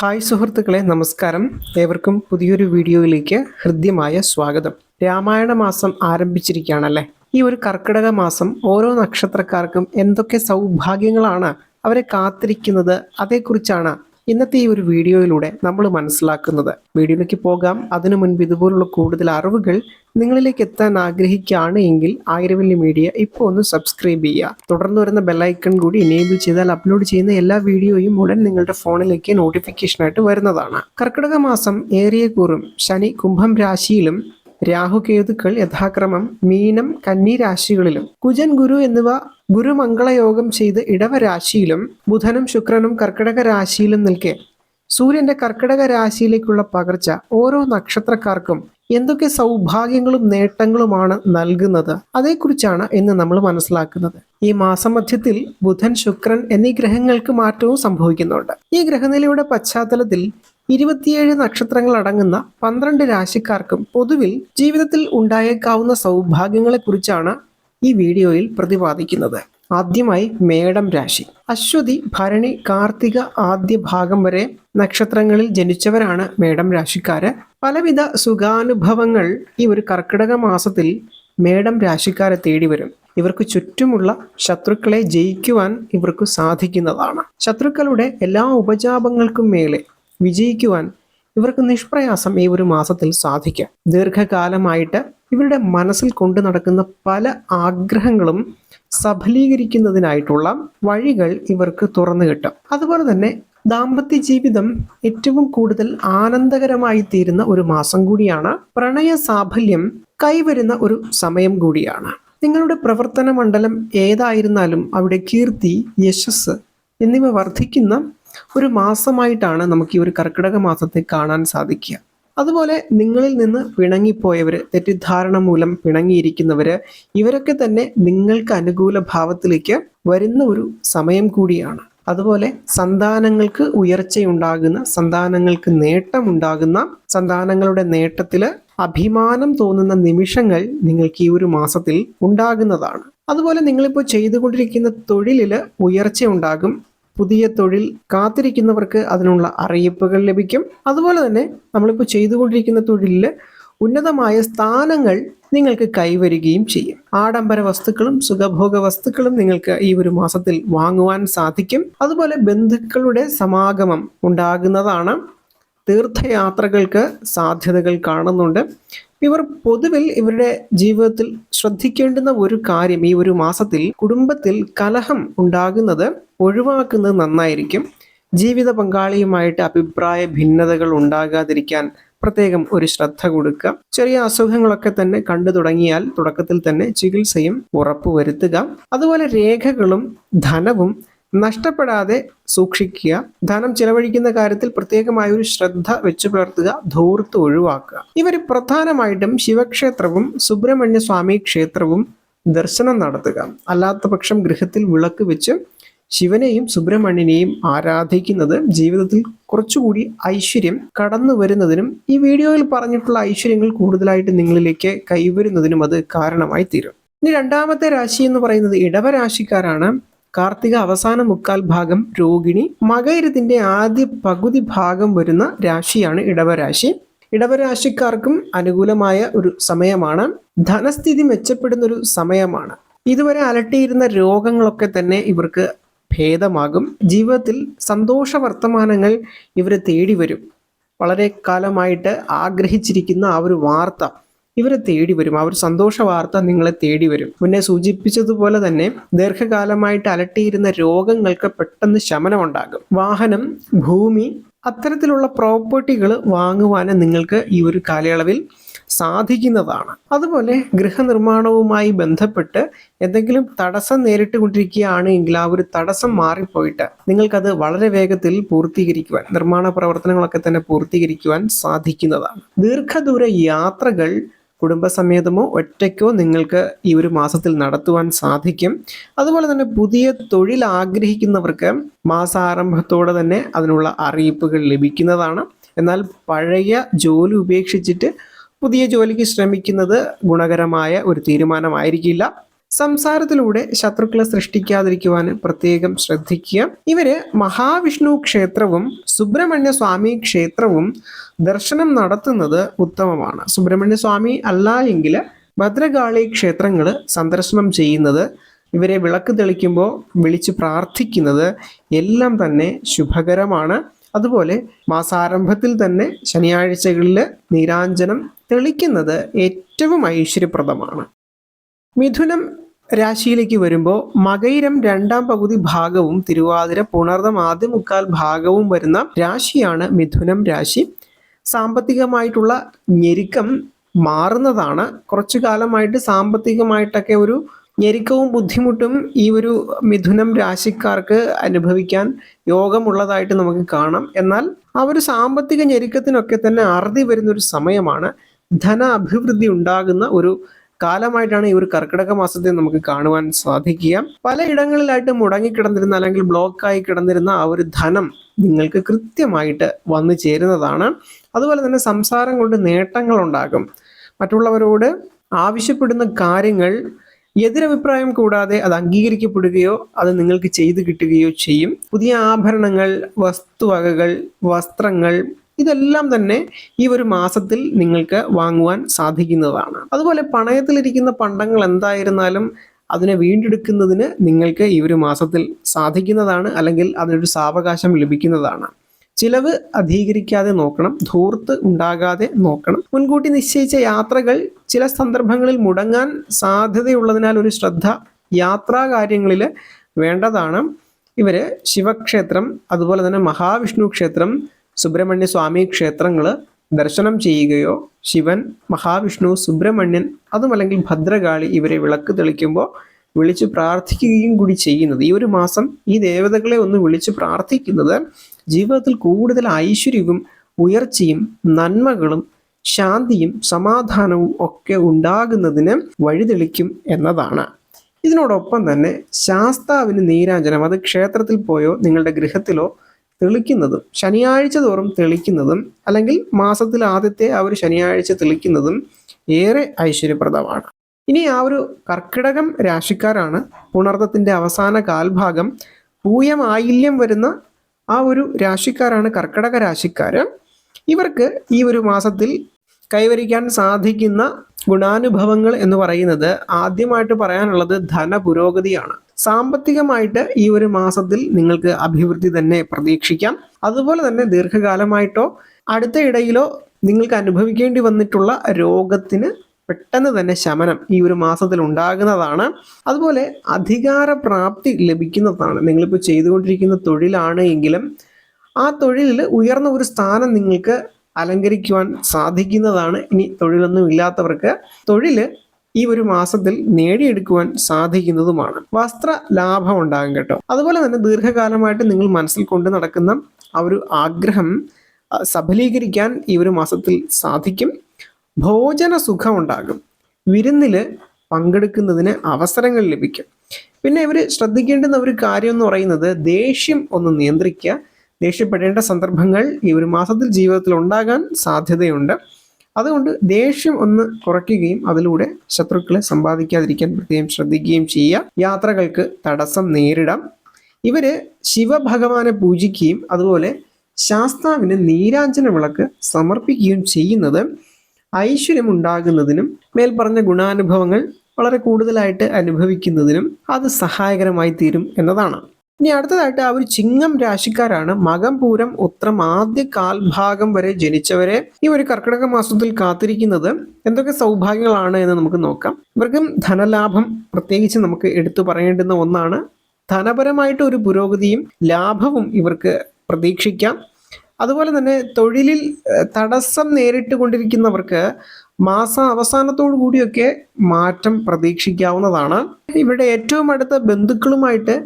Hi സുഹൃത്തുക്കളെ നമസ്കാരം. ഏവർക്കും പുതിയൊരു വീഡിയോയിലേക്ക് ഹൃദ്യമായ സ്വാഗതം. രാമായണ മാസം ആരംഭിച്ചിരിക്കുകയാണല്ലേ? ഈ ഒരു കർക്കിടക മാസം ഓരോ നക്ഷത്രക്കാർക്കും എന്തൊക്കെ സൗഭാഗ്യങ്ങളാണ് അവരെ കാത്തിരിക്കുന്നത് അതേക്കുറിച്ചാണ് ഇന്നത്തെ ഈ ഒരു വീഡിയോയിലൂടെ നമ്മൾ മനസ്സിലാക്കുന്നത്. വീഡിയോയിലേക്ക് പോകാം. അതിനു മുൻപ് ഇതുപോലുള്ള കൂടുതൽ അറിവുകൾ നിങ്ങളിലേക്ക് എത്താൻ ആഗ്രഹിക്കുകയാണ് എങ്കിൽ ആയിരവല്ലി മീഡിയ ഇപ്പോൾ ഒന്ന് സബ്സ്ക്രൈബ് ചെയ്യുക. തുടർന്ന് വരുന്ന ബെല്ലൈക്കൺ കൂടി എനേബിൾ ചെയ്താൽ അപ്ലോഡ് ചെയ്യുന്ന എല്ലാ വീഡിയോയും ഉടൻ നിങ്ങളുടെ ഫോണിലേക്ക് നോട്ടിഫിക്കേഷനായിട്ട് വരുന്നതാണ്. കർക്കിടക മാസം ഏറിയ കൂറും ശനി കുംഭം രാശിയിലും രാഹുകേതുക്കൾ യഥാക്രമം മീനം കന്നി രാശികളിലും കുജൻ ഗുരു എന്നിവ ഗുരുമംഗളയോഗം ചെയ്ത് ഇടവ രാശിയിലും ബുധനും ശുക്രനും കർക്കിടക രാശിയിലും നിൽക്കെ. സൂര്യന്റെ കർക്കിടക രാശിയിലേക്കുള്ള പകർച്ച ഓരോ നക്ഷത്രക്കാർക്കും എന്തൊക്കെ സൗഭാഗ്യങ്ങളും നേട്ടങ്ങളുമാണ് നൽകുന്നത് അതേക്കുറിച്ചാണ് ഇന്ന് നമ്മൾ മനസ്സിലാക്കുന്നത്. ഈ മാസമധ്യത്തിൽ ബുധൻ ശുക്രൻ എന്നീ ഗ്രഹങ്ങൾക്ക് മാറ്റവും സംഭവിക്കുന്നുണ്ട്. ഈ ഗ്രഹനിലയുടെ പശ്ചാത്തലത്തിൽ ഇരുപത്തിയേഴ് നക്ഷത്രങ്ങൾ അടങ്ങുന്ന പന്ത്രണ്ട് രാശിക്കാർക്കും പൊതുവിൽ ജീവിതത്തിൽ ഉണ്ടായേക്കാവുന്ന സൗഭാഗ്യങ്ങളെക്കുറിച്ചാണ് ഈ വീഡിയോയിൽ പ്രതിപാദിക്കുന്നത്. ആദ്യമായി മേടം രാശി. അശ്വതി ഭരണി കാർത്തിക ആദ്യ ഭാഗം വരെ നക്ഷത്രങ്ങളിൽ ജനിച്ചവരാണ് മേടം രാശിക്കാര്. പലവിധ സുഖാനുഭവങ്ങൾ ഈ ഒരു കർക്കിടക മാസത്തിൽ മേടം രാശിക്കാരെ തേടി വരും. ഇവർക്ക് ചുറ്റുമുള്ള ശത്രുക്കളെ ജയിക്കുവാൻ ഇവർക്ക് സാധിക്കുന്നതാണ്. ശത്രുക്കളുടെ എല്ലാ ഉപജാപങ്ങൾക്കും മേലെ വിജയിക്കുവാൻ ഇവർക്ക് നിഷ്പ്രയാസം ഈ ഒരു മാസത്തിൽ സാധിക്കാം. ദീർഘകാലമായിട്ട് ഇവരുടെ മനസ്സിൽ കൊണ്ടു നടക്കുന്ന പല ആഗ്രഹങ്ങളും സഫലീകരിക്കുന്നതിനായിട്ടുള്ള വഴികൾ ഇവർക്ക് തുറന്നു കിട്ടും. അതുപോലെ തന്നെ ദാമ്പത്യ ജീവിതം ഏറ്റവും കൂടുതൽ ആനന്ദകരമായി തീരുന്ന ഒരു മാസം കൂടിയാണ്. പ്രണയ സാഫല്യം കൈവരുന്ന ഒരു സമയം കൂടിയാണ്. നിങ്ങളുടെ പ്രവർത്തന മണ്ഡലം ഏതായിരുന്നാലും അവിടെ കീർത്തി യശസ് എന്നിവ വർദ്ധിക്കുന്ന ഒരു മാസമായിട്ടാണ് നമുക്ക് ഈ ഒരു കർക്കിടക മാസത്തെ കാണാൻ സാധിക്കുക. അതുപോലെ നിങ്ങളിൽ നിന്ന് പിണങ്ങിപ്പോയവർ തെറ്റിദ്ധാരണ മൂലം പിണങ്ങിയിരിക്കുന്നവർ ഇവരൊക്കെ തന്നെ നിങ്ങൾക്ക് അനുകൂല ഭാവത്തിലേക്ക് വരുന്ന ഒരു സമയം കൂടിയാണ്. അതുപോലെ സന്താനങ്ങൾക്ക് ഉയർച്ചയുണ്ടാകുന്ന സന്താനങ്ങൾക്ക് നേട്ടമുണ്ടാകുന്ന സന്താനങ്ങളുടെ നേട്ടത്തിൽ അഭിമാനം തോന്നുന്ന നിമിഷങ്ങൾ നിങ്ങൾക്ക് ഈ ഒരു മാസത്തിൽ ഉണ്ടാകുന്നതാണ്. അതുപോലെ നിങ്ങളിപ്പോൾ ചെയ്തുകൊണ്ടിരിക്കുന്ന തൊഴിലിൽ ഉയർച്ച ഉണ്ടാകും പുതിയ തൊഴിൽ കാത്തിരിക്കുന്നവർക്ക് അതിനുള്ള അറിയിപ്പുകൾ ലഭിക്കും. അതുപോലെ തന്നെ നമ്മളിപ്പോൾ ചെയ്തുകൊണ്ടിരിക്കുന്ന തൊഴിലിൽ ഉന്നതമായ സ്ഥാനങ്ങൾ നിങ്ങൾക്ക് കൈവരികയും ചെയ്യും. ആഡംബര വസ്തുക്കളും സുഖഭോഗ വസ്തുക്കളും നിങ്ങൾക്ക് ഈ ഒരു മാസത്തിൽ വാങ്ങുവാൻ സാധിക്കും. അതുപോലെ ബന്ധുക്കളുടെ സമാഗമം ഉണ്ടാകുന്നതാണ്. തീർത്ഥയാത്രകൾക്ക് സാധ്യതകൾ കാണുന്നുണ്ട്. ഇവർ പൊതുവിൽ ഇവരുടെ ജീവിതത്തിൽ ശ്രദ്ധിക്കേണ്ടുന്ന ഒരു കാര്യം ഈ ഒരു മാസത്തിൽ കുടുംബത്തിൽ കലഹം ഉണ്ടാകുന്നത് ഒഴിവാക്കുന്നത് നന്നായിരിക്കും. ജീവിത പങ്കാളിയുമായിട്ട് അഭിപ്രായ ഭിന്നതകൾ ഉണ്ടാകാതിരിക്കാൻ പ്രത്യേകം ഒരു ശ്രദ്ധ കൊടുക്കുക. ചെറിയ അസുഖങ്ങളൊക്കെ തന്നെ കണ്ടു തുടങ്ങിയാൽ തുടക്കത്തിൽ തന്നെ ചികിത്സയും ഉറപ്പുവരുത്തുക. അതുപോലെ രേഖകളും ധനവും നഷ്ടപ്പെടാതെ സൂക്ഷിക്കുക. ധനം ചിലവഴിക്കുന്ന കാര്യത്തിൽ പ്രത്യേകമായ ഒരു ശ്രദ്ധ വെച്ചു പുലർത്തുക ധൂർത്ത് ഒഴിവാക്കുക. ഇവർ പ്രധാനമായിട്ടും ശിവക്ഷേത്രവും സുബ്രഹ്മണ്യ സ്വാമി ക്ഷേത്രവും ദർശനം നടത്തുക. അല്ലാത്ത പക്ഷം ഗൃഹത്തിൽ വിളക്ക് വെച്ച് ശിവനെയും സുബ്രഹ്മണ്യനെയും ആരാധിക്കുന്നത് ജീവിതത്തിൽ കുറച്ചുകൂടി ഐശ്വര്യം കടന്നു വരുന്നതിനും ഈ വീഡിയോയിൽ പറഞ്ഞിട്ടുള്ള ഐശ്വര്യങ്ങൾ കൂടുതലായിട്ട് നിങ്ങളിലേക്ക് കൈവരുന്നതിനും അത് കാരണമായി തീരും ഇനി രണ്ടാമത്തെ രാശി എന്ന് പറയുന്നത് ഇടവരാശിക്കാരാണ്. കാർത്തിക അവസാന മുക്കാൽ ഭാഗം രോഹിണി മകയിരത്തിന്റെ ആദ്യ പകുതി ഭാഗം വരുന്ന രാശിയാണ് ഇടവരാശി. ഇടവരാശിക്കാർക്കും അനുകൂലമായ ഒരു സമയമാണ്. ധനസ്ഥിതി മെച്ചപ്പെടുന്ന ഒരു സമയമാണ്. ഇതുവരെ അലട്ടിയിരുന്ന രോഗങ്ങളൊക്കെ തന്നെ ഇവർക്ക് ഭേദമാകും. ജീവിതത്തിൽ സന്തോഷ വർത്തമാനങ്ങൾ ഇവരെ തേടി വരും വളരെ കാലമായിട്ട് ആഗ്രഹിച്ചിരിക്കുന്ന ആ ഒരു വാർത്ത ഇവരെ തേടി വരും. ആ ഒരു സന്തോഷ വാർത്ത നിങ്ങളെ തേടി വരും. മുന്നേ സൂചിപ്പിച്ചതുപോലെ തന്നെ ദീർഘകാലമായിട്ട് അലട്ടിയിരുന്ന രോഗങ്ങൾക്ക് പെട്ടെന്ന് ശമനമുണ്ടാകും. വാഹനം ഭൂമി അത്തരത്തിലുള്ള പ്രോപ്പർട്ടികൾ വാങ്ങുവാൻ നിങ്ങൾക്ക് ഈ ഒരു കാലയളവിൽ സാധിക്കുന്നതാണ്. അതുപോലെ ഗൃഹനിർമ്മാണവുമായി ബന്ധപ്പെട്ട് എന്തെങ്കിലും തടസ്സം നേരിട്ട് കൊണ്ടിരിക്കുകയാണ് എങ്കിൽ ആ ഒരു തടസ്സം മാറിപ്പോയിട്ട് നിങ്ങൾക്കത് വളരെ വേഗത്തിൽ പൂർത്തീകരിക്കുവാൻ നിർമ്മാണ പ്രവർത്തനങ്ങളൊക്കെ തന്നെ പൂർത്തീകരിക്കുവാൻ സാധിക്കുന്നതാണ്. ദീർഘദൂര യാത്രകൾ കുടുംബസമേതമോ ഒറ്റയ്ക്കോ നിങ്ങൾക്ക് ഈ ഒരു മാസത്തിൽ നടത്തുവാൻ സാധിക്കും. അതുപോലെ തന്നെ പുതിയ തൊഴിൽ ആഗ്രഹിക്കുന്നവർക്ക് മാസാരംഭത്തോടെ തന്നെ അതിനുള്ള അറിയിപ്പുകൾ ലഭിക്കുന്നതാണ്. എന്നാൽ പഴയ ജോലി ഉപേക്ഷിച്ചിട്ട് പുതിയ ജോലിക്ക് ശ്രമിക്കുന്നത് ഗുണകരമായ ഒരു തീരുമാനമായിരിക്കില്ല. സംസാരത്തിലൂടെ ശത്രുക്കളെ സൃഷ്ടിക്കാതിരിക്കുവാൻ പ്രത്യേകം ശ്രദ്ധിക്കുക. ഇവർ മഹാവിഷ്ണു ക്ഷേത്രവും സുബ്രഹ്മണ്യ സ്വാമി ക്ഷേത്രവും ദർശനം നടത്തുന്നത് ഉത്തമമാണ്. സുബ്രഹ്മണ്യ സ്വാമി അല്ല എങ്കിൽ ഭദ്രകാളി ക്ഷേത്രങ്ങൾ സന്ദർശനം ചെയ്യുന്നത് ഇവരെ വിളക്ക് തെളിക്കുമ്പോൾ വിളിച്ച് പ്രാർത്ഥിക്കുന്നത് എല്ലാം തന്നെ ശുഭകരമാണ്. അതുപോലെ മാസാരംഭത്തിൽ തന്നെ ശനിയാഴ്ചകളിൽ നീരാഞ്ജനം തെളിക്കുന്നത് ഏറ്റവും ഐശ്വര്യപ്രദമാണ്. മിഥുനം രാശിയിലേക്ക് വരുമ്പോൾ മകൈരം രണ്ടാം പകുതി ഭാഗവും തിരുവാതിര പുണർദം ആദ്യ മുക്കാൽ ഭാഗവും വരുന്ന രാശിയാണ് മിഥുനം രാശി. സാമ്പത്തികമായിട്ടുള്ള ഞെരുക്കം മാറുന്നതാണ്. കുറച്ചു കാലമായിട്ട് സാമ്പത്തികമായിട്ടൊക്കെ ഒരു ഞെരുക്കവും ബുദ്ധിമുട്ടും ഈ ഒരു മിഥുനം രാശിക്കാർക്ക് അനുഭവിക്കാൻ യോഗമുള്ളതായിട്ട് നമുക്ക് കാണാം. എന്നാൽ ആ ഒരു സാമ്പത്തിക ഞെരുക്കത്തിനൊക്കെ തന്നെ അറുതി വരുന്ന ഒരു സമയമാണ്. ധന അഭിവൃദ്ധി ഉണ്ടാകുന്ന ഒരു കാലമായിട്ടാണ് ഈ ഒരു കർക്കിടക മാസത്തെ നമുക്ക് കാണുവാൻ സാധിക്കുക. പലയിടങ്ങളിലായിട്ട് മുടങ്ങിക്കിടന്നിരുന്ന അല്ലെങ്കിൽ ബ്ലോക്കായി കിടന്നിരുന്ന ആ ഒരു ധനം നിങ്ങൾക്ക് കൃത്യമായിട്ട് വന്നു ചേരുന്നതാണ്. അതുപോലെ തന്നെ സംസാരം കൊണ്ട് നേട്ടങ്ങൾ ഉണ്ടാകും. മറ്റുള്ളവരോട് ആവശ്യപ്പെടുന്ന കാര്യങ്ങൾ എതിരഭിപ്രായം കൂടാതെ അത് അംഗീകരിക്കപ്പെടുകയോ അത് നിങ്ങൾക്ക് ചെയ്തു കിട്ടുകയോ ചെയ്യും. പുതിയ ആഭരണങ്ങൾ വസ്തുവകകൾ വസ്ത്രങ്ങൾ ഇതെല്ലാം തന്നെ ഈ ഒരു മാസത്തിൽ നിങ്ങൾക്ക് വാങ്ങുവാൻ സാധിക്കുന്നതാണ്. അതുപോലെ പണയത്തിലിരിക്കുന്ന പണ്ടങ്ങൾ എന്തായിരുന്നാലും അതിനെ വീണ്ടെടുക്കുന്നതിന് നിങ്ങൾക്ക് ഈ ഒരു മാസത്തിൽ സാധിക്കുന്നതാണ് അല്ലെങ്കിൽ അതിനൊരു സാവകാശം ലഭിക്കുന്നതാണ്. ചിലവ് അധികരിക്കാതെ നോക്കണം ധൂർത്ത് ഉണ്ടാകാതെ നോക്കണം. മുൻകൂട്ടി നിശ്ചയിച്ച യാത്രകൾ ചില സന്ദർഭങ്ങളിൽ മുടങ്ങാൻ സാധ്യതയുള്ളതിനാൽ ഒരു ശ്രദ്ധ യാത്രാ കാര്യങ്ങളിൽ വേണ്ടതാണ്. ഇവർ ശിവക്ഷേത്രം അതുപോലെ തന്നെ മഹാവിഷ്ണു ക്ഷേത്രം സുബ്രഹ്മണ്യ സ്വാമി ക്ഷേത്രങ്ങൾ ദർശനം ചെയ്യുകയോ ശിവൻ മഹാവിഷ്ണു സുബ്രഹ്മണ്യൻ അതുമല്ലെങ്കിൽ ഭദ്രകാളി ഇവരെ വിളക്ക് തെളിക്കുമ്പോൾ വിളിച്ച് പ്രാർത്ഥിക്കുകയും കൂടി ചെയ്യുന്നത്. ഈ ഒരു മാസം ഈ ദേവതകളെ ഒന്ന് വിളിച്ച് പ്രാർത്ഥിക്കുന്നത് ജീവിതത്തിൽ കൂടുതൽ ഐശ്വര്യവും ഉയർച്ചയും നന്മകളും ശാന്തിയും സമാധാനവും ഒക്കെ ഉണ്ടാകുന്നതിന് വഴിതെളിക്കും എന്നതാണ്. ഇതിനോടൊപ്പം തന്നെ ശാസ്താവിന് നീരാഞ്ജനം അത് ക്ഷേത്രത്തിൽ പോയോ നിങ്ങളുടെ ഗൃഹത്തിലോ തെളിക്കുന്നതും ശനിയാഴ്ച തോറും തെളിക്കുന്നതും അല്ലെങ്കിൽ മാസത്തിൽ ആദ്യത്തെ ആ ഒരു ശനിയാഴ്ച തെളിക്കുന്നതും ഏറെ ഐശ്വര്യപ്രദമാണ്. ഇനി ആ ഒരു കർക്കിടകം രാശിക്കാരാണ് പുണർത്തത്തിന്റെ അവസാന കാൽഭാഗം പൂയം ആയില്യം വരുന്ന ആ ഒരു രാശിക്കാരാണ് കർക്കിടക രാശിക്കാർ ഇവർക്ക് ഈ ഒരു മാസത്തിൽ കൈവരിക്കാൻ സാധിക്കുന്ന ഗുണാനുഭവങ്ങൾ എന്ന് പറയുന്നത് ആദ്യമായിട്ട് പറയാനുള്ളത് ധനപുരോഗതിയാണ് സാമ്പത്തികമായിട്ട് ഈ ഒരു മാസത്തിൽ നിങ്ങൾക്ക് അഭിവൃദ്ധി തന്നെ പ്രതീക്ഷിക്കാം. അതുപോലെ തന്നെ ദീർഘകാലമായിട്ടോ അടുത്ത ഇടയിലോ നിങ്ങൾക്ക് അനുഭവിക്കേണ്ടി വന്നിട്ടുള്ള രോഗത്തിന് പെട്ടെന്ന് തന്നെ ശമനം ഈ ഒരു മാസത്തിൽ ഉണ്ടാകുന്നതാണ്. അതുപോലെ അധികാര പ്രാപ്തി ലഭിക്കുന്നതാണ്. നിങ്ങളിപ്പോൾ ചെയ്തുകൊണ്ടിരിക്കുന്ന തൊഴിലാണ് എങ്കിലും ആ തൊഴിലിൽ ഉയർന്ന ഒരു സ്ഥാനം നിങ്ങൾക്ക് അലങ്കരിക്കുവാൻ സാധിക്കുന്നതാണ്. ഇനി തൊഴിലൊന്നും ഇല്ലാത്തവർക്ക് തൊഴിൽ ഈ ഒരു മാസത്തിൽ നേടിയെടുക്കുവാൻ സാധിക്കുന്നതുമാണ്. വസ്ത്ര ലാഭം ഉണ്ടാകും കേട്ടോ. അതുപോലെ തന്നെ ദീർഘകാലമായിട്ട് നിങ്ങൾ മനസ്സിൽ കൊണ്ട് നടക്കുന്ന ആ ഒരു ആഗ്രഹം സഫലീകരിക്കാൻ ഈ ഒരു മാസത്തിൽ സാധിക്കും. ഭോജന സുഖം ഉണ്ടാകും. വിരുന്നിൽ പങ്കെടുക്കുന്നതിന് അവസരങ്ങൾ ലഭിക്കും. പിന്നെ ഇവർ ശ്രദ്ധിക്കേണ്ടുന്ന ഒരു കാര്യം എന്ന് പറയുന്നത് ദേഷ്യം ഒന്ന് നിയന്ത്രിക്കുക ദേഷ്യപ്പെടേണ്ട സന്ദർഭങ്ങൾ ഈ ഒരു മാസത്തിൽ ജീവിതത്തിൽ ഉണ്ടാകാൻ സാധ്യതയുണ്ട്. അതുകൊണ്ട് ദേഷ്യം ഒന്ന് കുറയ്ക്കുകയും അതിലൂടെ ശത്രുക്കളെ സമ്പാദിക്കാതിരിക്കാൻ പ്രത്യേകം ശ്രദ്ധിക്കുകയും ചെയ്യുക. യാത്രകൾക്ക് തടസ്സം നേരിടാം. ഇവർ ശിവഭഗവാനെ പൂജിക്കുകയും അതുപോലെ ശാസ്താവിന് നീരാഞ്ജന വിളക്ക് സമർപ്പിക്കുകയും ചെയ്യുന്നത് ഐശ്വര്യം ഉണ്ടാകുന്നതിനും മേൽപ്പറഞ്ഞ ഗുണാനുഭവങ്ങൾ വളരെ കൂടുതലായിട്ട് അനുഭവിക്കുന്നതിനും അത് സഹായകരമായി തീരും എന്നതാണ്. ഇനി അടുത്തതായിട്ട് ഒരു ചിങ്ങം രാശിക്കാരാണ്. മകം പൂരം ഉത്രം ആദ്യ കാൽഭാഗം വരെ ജനിച്ചവരെ ഈ ഒരു കർക്കിടക മാസത്തിൽ കാത്തിരിക്കുന്നത് എന്തൊക്കെ സൗഭാഗ്യങ്ങളാണ് എന്ന് നമുക്ക് നോക്കാം. ഇവർക്കും ധനലാഭം പ്രത്യേകിച്ച് നമുക്ക് എടുത്തു പറയേണ്ടുന്ന ഒന്നാണ്. ധനപരമായിട്ട് ഒരു പുരോഗതിയും ലാഭവും ഇവർക്ക് പ്രതീക്ഷിക്കാം. അതുപോലെ തന്നെ തൊഴിലിൽ തടസ്സം നേരിട്ട് കൊണ്ടിരിക്കുന്നവർക്ക് മാസ അവസാനത്തോടു കൂടിയൊക്കെ മാറ്റം പ്രതീക്ഷിക്കാവുന്നതാണ്. ഇവരുടെ ഏറ്റവും അടുത്ത ബന്ധുക്കളുമായിട്ട്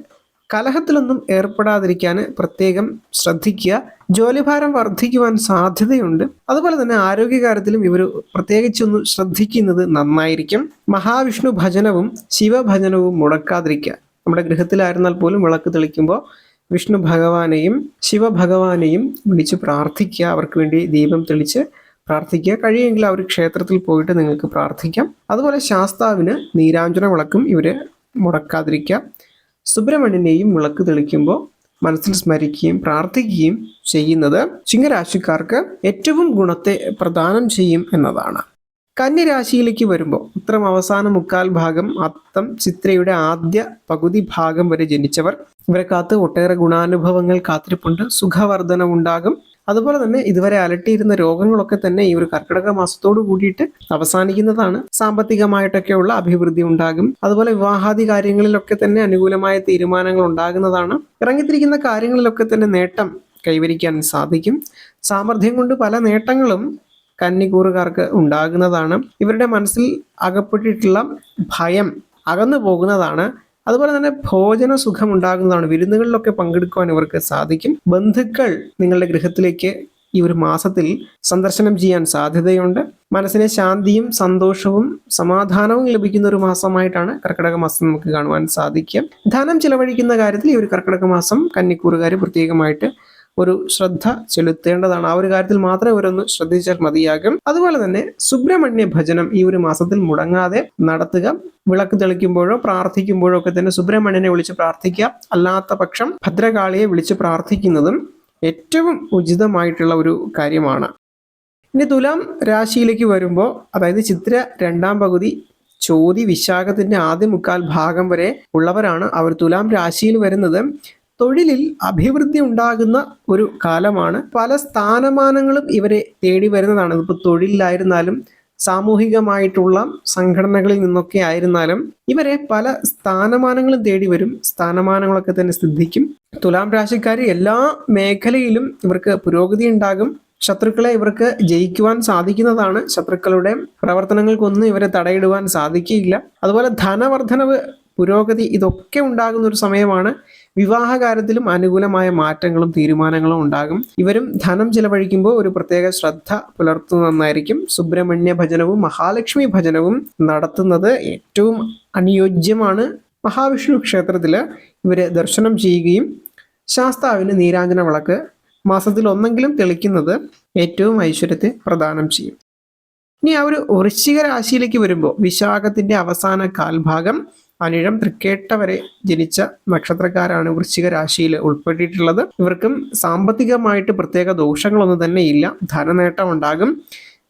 കലഹത്തിലൊന്നും ഏർപ്പെടാതിരിക്കാൻ പ്രത്യേകം ശ്രദ്ധിക്കുക. ജോലിഭാരം വർദ്ധിക്കുവാൻ സാധ്യതയുണ്ട്. അതുപോലെ തന്നെ ആരോഗ്യകാര്യത്തിലും ഇവർ പ്രത്യേകിച്ചൊന്ന് ശ്രദ്ധിക്കുന്നത് നന്നായിരിക്കും. മഹാവിഷ്ണു ഭജനവും ശിവഭജനവും മുടക്കാതിരിക്കുക. നമ്മുടെ ഗൃഹത്തിലായിരുന്നാൽ പോലും വിളക്ക് തെളിക്കുമ്പോൾ വിഷ്ണു ഭഗവാനെയും ശിവഭഗവാനെയും വിളിച്ച് പ്രാർത്ഥിക്കുക. അവർക്ക് വേണ്ടി ദീപം തെളിച്ച് പ്രാർത്ഥിക്കുക. കഴിയുമെങ്കിൽ അവർ ക്ഷേത്രത്തിൽ പോയിട്ട് നിങ്ങൾക്ക് പ്രാർത്ഥിക്കാം. അതുപോലെ ശാസ്താവിന് നീരാഞ്ജന വിളക്കും ഇവർ മുടക്കാതിരിക്കുക. സുബ്രഹ്മണ്യനെയും വിളക്ക് തെളിക്കുമ്പോൾ മനസ്സിൽ സ്മരിക്കുകയും പ്രാർത്ഥിക്കുകയും ചെയ്യുന്നത് ചിങ്ങരാശിക്കാർക്ക് ഏറ്റവും ഗുണത്തെ പ്രദാനം ചെയ്യും എന്നതാണ്. കന്യരാശിയിലേക്ക് വരുമ്പോൾ ഉത്തരം അവസാന മുക്കാൽ ഭാഗം അത്തം ചിത്രയുടെ ആദ്യ പകുതി ഭാഗം വരെ ജനിച്ചവർ. ഇവരെ കാത്ത് ഒട്ടേറെ ഗുണാനുഭവങ്ങൾ കാത്തിരിപ്പുണ്ട്. സുഖവർധനം ഉണ്ടാകും അതുപോലെ തന്നെ ഇതുവരെ അലട്ടിയിരുന്ന രോഗങ്ങളൊക്കെ തന്നെ ഈ ഒരു കർക്കിടക മാസത്തോട് കൂടിയിട്ട് അവസാനിക്കുന്നതാണ്. സാമ്പത്തികമായിട്ടൊക്കെയുള്ള അഭിവൃദ്ധി ഉണ്ടാകും. അതുപോലെ വിവാഹാദി കാര്യങ്ങളിലൊക്കെ തന്നെ അനുകൂലമായ തീരുമാനങ്ങൾ ഉണ്ടാകുന്നതാണ്. ഇറങ്ങിത്തിരിക്കുന്ന കാര്യങ്ങളിലൊക്കെ തന്നെ നേട്ടം കൈവരിക്കാൻ സാധിക്കും. സാമർഥ്യം കൊണ്ട് പല നേട്ടങ്ങളും കന്നിക്കൂറുകാർക്ക് ഉണ്ടാകുന്നതാണ്. ഇവരുടെ മനസ്സിൽ അകപ്പെട്ടിട്ടുള്ള ഭയം അകന്നു പോകുന്നതാണ് അതുപോലെ തന്നെ ഭോജന സുഖം ഉണ്ടാകുന്നതാണ് വിരുന്നുകളിലൊക്കെ പങ്കെടുക്കുവാൻ ഇവർക്ക് സാധിക്കും. ബന്ധുക്കൾ നിങ്ങളുടെ ഗൃഹത്തിലേക്ക് ഈ ഒരു മാസത്തിൽ സന്ദർശനം ചെയ്യാൻ സാധ്യതയുണ്ട്. മനസ്സിനെ ശാന്തിയും സന്തോഷവും സമാധാനവും ലഭിക്കുന്ന ഒരു മാസമായിട്ടാണ് കർക്കിടക മാസം നമുക്ക് കാണുവാൻ സാധിക്കും ധനം ചിലവഴിക്കുന്ന കാര്യത്തിൽ ഈ ഒരു കർക്കിടക മാസം കന്നിക്കൂറുകാർ പ്രത്യേകമായിട്ട് ഒരു ശ്രദ്ധ ചെലുത്തേണ്ടതാണ്. ആ ഒരു കാര്യത്തിൽ മാത്രമേ ഇവരൊന്ന് ശ്രദ്ധിച്ചാൽ മതിയാകും. അതുപോലെ തന്നെ സുബ്രഹ്മണ്യ ഭജനം ഈ ഒരു മാസത്തിൽ മുടങ്ങാതെ നടത്തുക. വിളക്ക് തെളിക്കുമ്പോഴോ പ്രാർത്ഥിക്കുമ്പോഴോ ഒക്കെ തന്നെ സുബ്രഹ്മണ്യനെ വിളിച്ച് പ്രാർത്ഥിക്കുക. അല്ലാത്ത പക്ഷം ഭദ്രകാളിയെ വിളിച്ച് പ്രാർത്ഥിക്കുന്നതും ഏറ്റവും ഉചിതമായിട്ടുള്ള ഒരു കാര്യമാണ്. ഇനി തുലാം രാശിയിലേക്ക് വരുമ്പോൾ അതായത് ചിത്ര രണ്ടാം പകുതി ചോതി വിശാഖത്തിന്റെ ആദ്യ മുക്കാൽ ഭാഗം വരെ ഉള്ളവരാണ് അവർ തുലാം രാശിയിൽ വരുന്നത്. തൊഴിലിൽ അഭിവൃദ്ധി ഉണ്ടാകുന്ന ഒരു കാലമാണ്. പല സ്ഥാനമാനങ്ങളും ഇവരെ തേടി വരുന്നതാണ്. ഇപ്പോൾ തൊഴിലിലായിരുന്നാലും സാമൂഹികമായിട്ടുള്ള സംഘടനകളിൽ നിന്നൊക്കെ ആയിരുന്നാലും ഇവരെ പല സ്ഥാനമാനങ്ങളും തേടി വരും. സ്ഥാനമാനങ്ങളൊക്കെ തന്നെ സിദ്ധിക്കും. തുലാം രാശിക്കാർ എല്ലാ മേഖലയിലും ഇവർക്ക് പുരോഗതി ഉണ്ടാകും. ശത്രുക്കളെ ഇവർക്ക് ജയിക്കുവാൻ സാധിക്കുന്നതാണ്. ശത്രുക്കളുടെ പ്രവർത്തനങ്ങൾക്കൊന്നും ഇവരെ തടയിടുവാൻ സാധിക്കുകയില്ല. അതുപോലെ ധനവർദ്ധനവ് പുരോഗതി ഇതൊക്കെ ഉണ്ടാകുന്ന ഒരു സമയമാണ് വിവാഹകാര്യത്തിലും അനുകൂലമായ മാറ്റങ്ങളും തീരുമാനങ്ങളും ഉണ്ടാകും. ഇവരും ധനം ചിലവഴിക്കുമ്പോൾ ഒരു പ്രത്യേക ശ്രദ്ധ പുലർത്തുന്നതായിരിക്കും. സുബ്രഹ്മണ്യ ഭജനവും മഹാലക്ഷ്മി ഭജനവും നടത്തുന്നത് ഏറ്റവും അനുയോജ്യമാണ്. മഹാവിഷ്ണു ക്ഷേത്രത്തിൽ ഇവരെ ദർശനം ചെയ്യുകയും ശാസ്താവിന് നീരാഞ്ജന വിളക്ക് മാസത്തിൽ ഒന്നെങ്കിലും തെളിക്കുന്നത് ഏറ്റവും ഐശ്വര്യത്തെ പ്രദാനം ചെയ്യും. ഇനി ആ ഒരു വൃശ്ചിക രാശിയിലേക്ക് വരുമ്പോൾ വിശാഖത്തിന്റെ അവസാന കാൽഭാഗം അനിഴം തൃക്കേട്ട വരെ ജനിച്ച നക്ഷത്രക്കാരാണ് വൃശ്ചിക രാശിയിൽ ഉൾപ്പെട്ടിട്ടുള്ളത്. ഇവർക്കും സാമ്പത്തികമായിട്ട് പ്രത്യേക ദോഷങ്ങളൊന്നും തന്നെ ഇല്ല. ധനനേട്ടം ഉണ്ടാകും.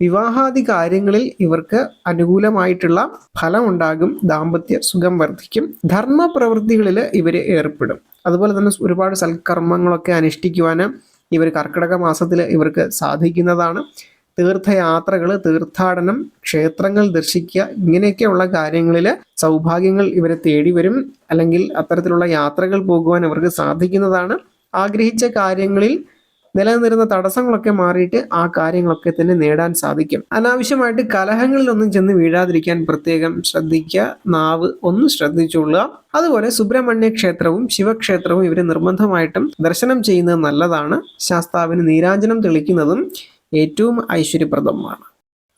വിവാഹാദി കാര്യങ്ങളിൽ ഇവർക്ക് അനുകൂലമായിട്ടുള്ള ഫലം ഉണ്ടാകും. ദാമ്പത്യ സുഖം വർദ്ധിക്കും. ധർമ്മ പ്രവൃത്തികളിൽ ഇവർ ഏർപ്പെടും. അതുപോലെ തന്നെ ഒരുപാട് സൽക്കർമ്മങ്ങളൊക്കെ അനുഷ്ഠിക്കുവാൻ ഇവർ കർക്കിടക മാസത്തിൽ ഇവർക്ക് സാധിക്കുന്നതാണ്. തീർത്ഥയാത്രകൾ തീർത്ഥാടനം ക്ഷേത്രങ്ങൾ ദർശിക്കുക ഇങ്ങനെയൊക്കെയുള്ള കാര്യങ്ങളിൽ സൗഭാഗ്യങ്ങൾ ഇവരെ തേടി വരും. അല്ലെങ്കിൽ അത്തരത്തിലുള്ള യാത്രകൾ പോകുവാൻ ഇവർക്ക് സാധിക്കുന്നതാണ്. ആഗ്രഹിച്ച കാര്യങ്ങളിൽ നിലനിന്നിരുന്ന തടസ്സങ്ങളൊക്കെ മാറിയിട്ട് ആ കാര്യങ്ങളൊക്കെ തന്നെ നേടാൻ സാധിക്കും. അനാവശ്യമായിട്ട് കലഹങ്ങളിലൊന്നും ചെന്ന് വീഴാതിരിക്കാൻ പ്രത്യേകം ശ്രദ്ധിക്കുക. നാവ് ഒന്ന് ശ്രദ്ധിച്ചുകൊള്ളുക. അതുപോലെ സുബ്രഹ്മണ്യ ക്ഷേത്രവും ശിവക്ഷേത്രവും ഇവർ നിർബന്ധമായിട്ടും ദർശനം ചെയ്യുന്നത് നല്ലതാണ്. ശാസ്താവിന് നീരാഞ്ജനം തെളിക്കുന്നതും ഏറ്റവും ഐശ്വര്യപ്രദമാണ്.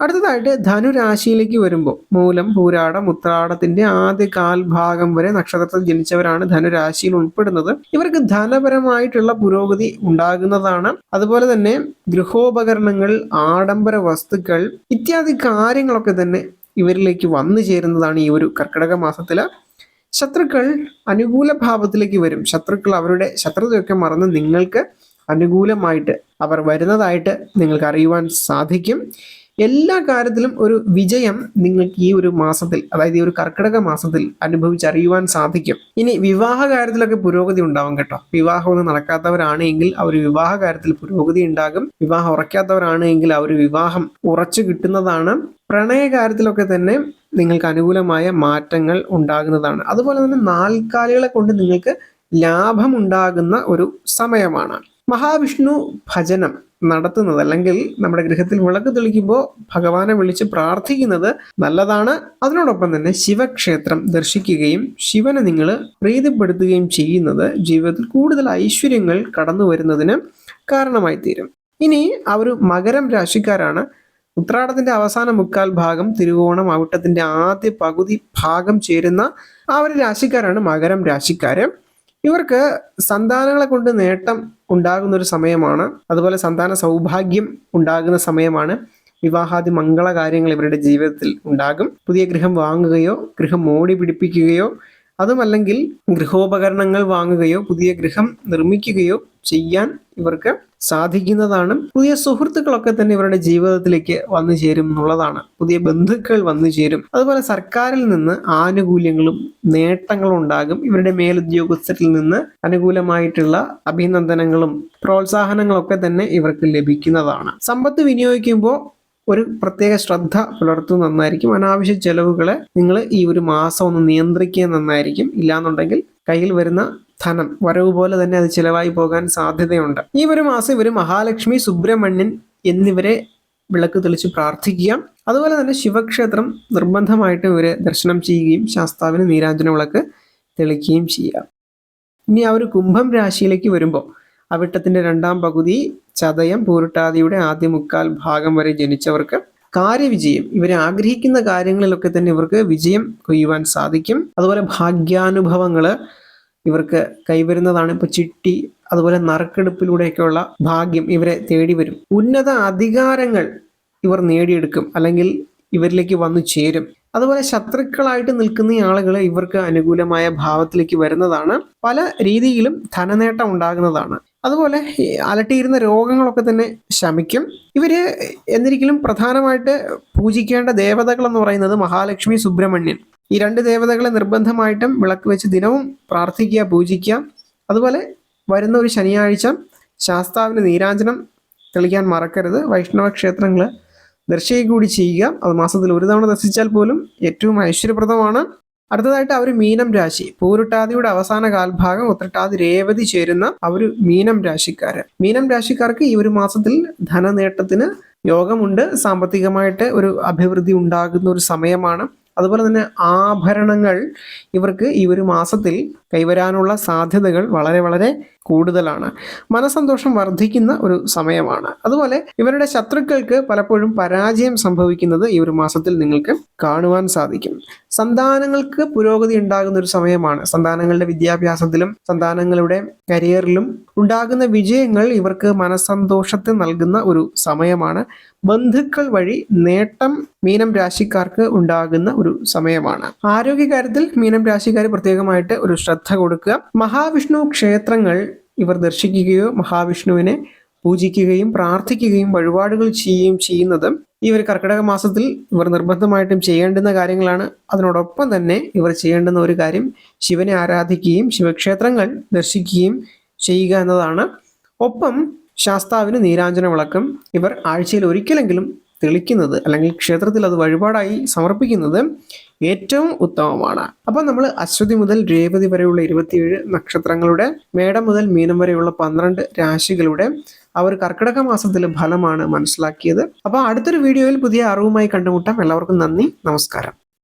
അടുത്തതായിട്ട് ധനുരാശിയിലേക്ക് വരുമ്പോൾ മൂലം പൂരാടം ഉത്രാടത്തിന്റെ ആദ്യ കാൽഭാഗം വരെ നക്ഷത്രത്തിൽ ജനിച്ചവരാണ് ധനുരാശിയിൽ ഉൾപ്പെടുന്നത്. ഇവർക്ക് ധനപരമായിട്ടുള്ള പുരോഗതി ഉണ്ടാകുന്നതാണ്. അതുപോലെ തന്നെ ഗൃഹോപകരണങ്ങൾ ആഡംബര വസ്തുക്കൾ ഇത്യാദി കാര്യങ്ങളൊക്കെ തന്നെ ഇവരിലേക്ക് വന്നു ചേരുന്നതാണ് ഈ ഒരു കർക്കിടക മാസത്തിൽ. ശത്രുക്കൾ അനുകൂല ഭാവത്തിലേക്ക് വരും. ശത്രുക്കൾ അവരുടെ ശത്രുതയൊക്കെ മറന്ന് നിങ്ങൾക്ക് അനുകൂലമായിട്ട് അവർ വരുന്നതായിട്ട് നിങ്ങൾക്ക് അറിയുവാൻ സാധിക്കും. എല്ലാ കാര്യത്തിലും ഒരു വിജയം നിങ്ങൾക്ക് ഈ ഒരു മാസത്തിൽ അതായത് ഈ ഒരു കർക്കിടക മാസത്തിൽ അനുഭവിച്ചറിയുവാൻ സാധിക്കും. ഇനി വിവാഹ കാര്യത്തിലൊക്കെ പുരോഗതി ഉണ്ടാവും കേട്ടോ. വിവാഹം നടക്കാത്തവരാണെങ്കിൽ ആ ഒരു വിവാഹ കാര്യത്തിൽ പുരോഗതി ഉണ്ടാകും. വിവാഹം ഉറക്കാത്തവരാണെങ്കിൽ ആ ഒരു വിവാഹം ഉറച്ചു കിട്ടുന്നതാണ്. പ്രണയ കാര്യത്തിലൊക്കെ തന്നെ നിങ്ങൾക്ക് അനുകൂലമായ മാറ്റങ്ങൾ ഉണ്ടാകുന്നതാണ്. അതുപോലെ തന്നെ നാൽക്കാലികളെ കൊണ്ട് നിങ്ങൾക്ക് ലാഭമുണ്ടാകുന്ന ഒരു സമയമാണ്. മഹാവിഷ്ണു ഭജനം നടത്തുന്നത് അല്ലെങ്കിൽ നമ്മുടെ ഗൃഹത്തിൽ വിളക്ക് തെളിക്കുമ്പോൾ ഭഗവാനെ വിളിച്ച് പ്രാർത്ഥിക്കുന്നത് നല്ലതാണ്. അതിനോടൊപ്പം തന്നെ ശിവക്ഷേത്രം ദർശിക്കുകയും ശിവനെ നിങ്ങൾ പ്രീതിപ്പെടുത്തുകയും ചെയ്യുന്നത് ജീവിതത്തിൽ കൂടുതൽ ഐശ്വര്യങ്ങൾ കടന്നു വരുന്നതിന് കാരണമായി തീരും. ഇനി ഒരു മകരം രാശിക്കാരാണ്. ഉത്രാടത്തിന്റെ അവസാന മുക്കാൽ ഭാഗം തിരുവോണം അവിട്ടത്തിന്റെ ആദ്യ പകുതി ഭാഗം ചേരുന്ന ആ ഒരു രാശിക്കാരാണ് മകരം രാശിക്കാര്. ഇവർക്ക് സന്താനങ്ങളെ കൊണ്ട് നേട്ടം ഉണ്ടാകുന്ന ഒരു സമയമാണ്. അതുപോലെ സന്താന സൗഭാഗ്യം ഉണ്ടാകുന്ന സമയമാണ്. വിവാഹാദി മംഗള കാര്യങ്ങൾ ഇവരുടെ ജീവിതത്തിൽ ഉണ്ടാകും. പുതിയ ഗൃഹം വാങ്ങുകയോ ഗൃഹം മോടി പിടിപ്പിക്കുകയോ അതുമല്ലെങ്കിൽ ഗൃഹോപകരണങ്ങൾ വാങ്ങുകയോ പുതിയ ഗൃഹം നിർമ്മിക്കുകയോ ചെയ്യാൻ ഇവർക്ക് സാധിക്കുന്നതാണ്. പുതിയ സുഹൃത്തുക്കളൊക്കെ തന്നെ ഇവരുടെ ജീവിതത്തിലേക്ക് വന്നു ചേരും എന്നുള്ളതാണ്. പുതിയ ബന്ധുക്കൾ വന്നു ചേരും. അതുപോലെ സർക്കാരിൽ നിന്ന് ആനുകൂല്യങ്ങളും നേട്ടങ്ങളും ഉണ്ടാകും. ഇവരുടെ മേലുദ്യോഗസ്ഥരിൽ നിന്ന് അനുകൂലമായിട്ടുള്ള അഭിനന്ദനങ്ങളും പ്രോത്സാഹനങ്ങളൊക്കെ തന്നെ ഇവർക്ക് ലഭിക്കുന്നതാണ്. സമ്പത്ത് വിനിയോഗിക്കുമ്പോൾ ഒരു പ്രത്യേക ശ്രദ്ധ പുലർത്തുന്ന നന്നായിരിക്കും. അനാവശ്യ ചെലവുകളെ നിങ്ങൾ ഈ ഒരു മാസം ഒന്ന് നിയന്ത്രിക്കുക നന്നായിരിക്കും. ഇല്ലാന്നുണ്ടെങ്കിൽ കയ്യിൽ വരുന്ന ധനം വരവ് പോലെ തന്നെ അത് ചിലവായി പോകാൻ സാധ്യതയുണ്ട്. ഈ ഒരു മാസം ഇവർ മഹാലക്ഷ്മി സുബ്രഹ്മണ്യൻ എന്നിവരെ വിളക്ക് തെളിച്ച് പ്രാർത്ഥിക്കുക അതുപോലെ തന്നെ ശിവക്ഷേത്രം നിർബന്ധമായിട്ട് ഇവർ ദർശനം ചെയ്യുകയും ശാസ്താവിന് നീരാഞ്ജന വിളക്ക് തെളിക്കുകയും ചെയ്യുക. ഇനി ആ ഒരു കുംഭം രാശിയിലേക്ക് വരുമ്പോൾ അവിട്ടത്തിന്റെ രണ്ടാം പകുതി ചതയം പൂരുട്ടാതിയുടെ ആദ്യ മുക്കാൽ ഭാഗം വരെ ജനിച്ചവർക്ക് കാര്യവിജയം ഇവർ ആഗ്രഹിക്കുന്ന കാര്യങ്ങളിലൊക്കെ തന്നെ ഇവർക്ക് വിജയം കൊയ്യുവാൻ സാധിക്കും. അതുപോലെ ഭാഗ്യാനുഭവങ്ങൾ ഇവർക്ക് കൈവരുന്നതാണ്. ഇപ്പൊ ചിട്ടി അതുപോലെ നറുക്കെടുപ്പിലൂടെയൊക്കെയുള്ള ഭാഗ്യം ഇവരെ തേടി വരും ഉന്നത അധികാരങ്ങൾ ഇവർ നേടിയെടുക്കും. അല്ലെങ്കിൽ ഇവരിലേക്ക് വന്നു ചേരും. അതുപോലെ ശത്രുക്കളായിട്ട് നിൽക്കുന്ന ആളുകൾ ഇവർക്ക് അനുകൂലമായ ഭാവത്തിലേക്ക് വരുന്നതാണ്. പല രീതിയിലും ധനനേട്ടം ഉണ്ടാകുന്നതാണ്. അതുപോലെ അലട്ടിയിരുന്ന രോഗങ്ങളൊക്കെ തന്നെ ശമിക്കും. ഇവർ എന്നിരിക്കലും പ്രധാനമായിട്ട് പൂജിക്കേണ്ട ദേവതകൾ എന്ന് പറയുന്നത് മഹാലക്ഷ്മി സുബ്രഹ്മണ്യൻ. ഈ രണ്ട് ദേവതകളെ നിർബന്ധമായിട്ടും വിളക്ക് വെച്ച് ദിനവും പ്രാർത്ഥിക്കുക പൂജിക്കുക. അതുപോലെ വരുന്ന ഒരു ശനിയാഴ്ച ശാസ്താവിന് നീരാഞ്ജനം തെളിക്കാൻ മറക്കരുത്. വൈഷ്ണവ ക്ഷേത്രങ്ങൾ ദർശിക്കുക കൂടി ചെയ്യുക. അത് മാസത്തിൽ ഒരു തവണ ദർശിച്ചാൽ പോലും ഏറ്റവും ഐശ്വര്യപ്രദമാണ്. അടുത്തതായിട്ട് അവർ മീനം രാശി. പൂരുട്ടാതിയുടെ അവസാന കാൽഭാഗം ഉത്രട്ടാതി രേവതി ചേരുന്ന അവർ മീനം രാശിക്കാര്. മീനം രാശിക്കാർക്ക് ഈ ഒരു മാസത്തിൽ ധനനേട്ടത്തിന് യോഗമുണ്ട്. സാമ്പത്തികമായിട്ട് ഒരു അഭിവൃദ്ധി ഉണ്ടാകുന്ന ഒരു സമയമാണ്. അതുപോലെ തന്നെ ആഭരണങ്ങൾ ഇവർക്ക് ഈ ഒരു മാസത്തിൽ കൈവരാനുള്ള സാധ്യതകൾ വളരെ വളരെ കൂടുതലാണ്. മനസന്തോഷം വർദ്ധിക്കുന്ന ഒരു സമയമാണ്. അതുപോലെ ഇവരുടെ ശത്രുക്കൾക്ക് പലപ്പോഴും പരാജയം സംഭവിക്കുന്നത് ഈ ഒരു മാസത്തിൽ നിങ്ങൾക്ക് കാണുവാൻ സാധിക്കും. സന്താനങ്ങൾക്ക് പുരോഗതി ഉണ്ടാകുന്ന ഒരു സമയമാണ്. സന്താനങ്ങളുടെ വിദ്യാഭ്യാസത്തിലും സന്താനങ്ങളുടെ കരിയറിലും ഉണ്ടാകുന്ന വിജയങ്ങൾ ഇവർക്ക് മനസന്തോഷത്തെ നൽകുന്ന ഒരു സമയമാണ്. ബന്ധുക്കൾ വഴി നേട്ടം മീനം രാശിക്കാർക്ക് ഉണ്ടാകുന്ന ഒരു സമയമാണ്. ആരോഗ്യകാര്യത്തിൽ മീനം രാശിക്കാർ പ്രത്യേകമായിട്ട് ഒരു ശ്രദ്ധ കൊടുക്കുക. മഹാവിഷ്ണു ക്ഷേത്രങ്ങൾ ഇവർ ദർശിക്കുകയോ മഹാവിഷ്ണുവിനെ പൂജിക്കുകയും പ്രാർത്ഥിക്കുകയും വഴിപാടുകൾ ചെയ്യുകയും ചെയ്യുന്നത് ഒരു കർക്കിടക മാസത്തിൽ ഇവർ നിർബന്ധമായിട്ടും ചെയ്യേണ്ടുന്ന കാര്യങ്ങളാണ്. അതിനോടൊപ്പം തന്നെ ഇവർ ചെയ്യേണ്ടുന്ന ഒരു കാര്യം ശിവനെ ആരാധിക്കുകയും ശിവക്ഷേത്രങ്ങൾ ദർശിക്കുകയും ചെയ്യുക എന്നതാണ്. ഒപ്പം ശാസ്താവിന് നീരാഞ്ജന വിളക്കം ഇവർ ആഴ്ചയിൽ ഒരിക്കലെങ്കിലും തെളിക്കുന്നത് അല്ലെങ്കിൽ ക്ഷേത്രത്തിൽ അത് വഴിപാടായി സമർപ്പിക്കുന്നത് ഏറ്റവും ഉത്തമമാണ്. അപ്പം നമ്മൾ അശ്വതി മുതൽ രേവതി വരെയുള്ള ഇരുപത്തിയേഴ് നക്ഷത്രങ്ങളുടെ മേടം മുതൽ മീനം വരെയുള്ള പന്ത്രണ്ട് രാശികളുടെ ആ ഒരു കർക്കിടക മാസത്തിലെ ഫലമാണ് മനസ്സിലാക്കിയത്. അപ്പോൾ അടുത്തൊരു വീഡിയോയിൽ പുതിയ അറിവുമായി കണ്ടുമുട്ടാം. എല്ലാവർക്കും നന്ദി. നമസ്കാരം.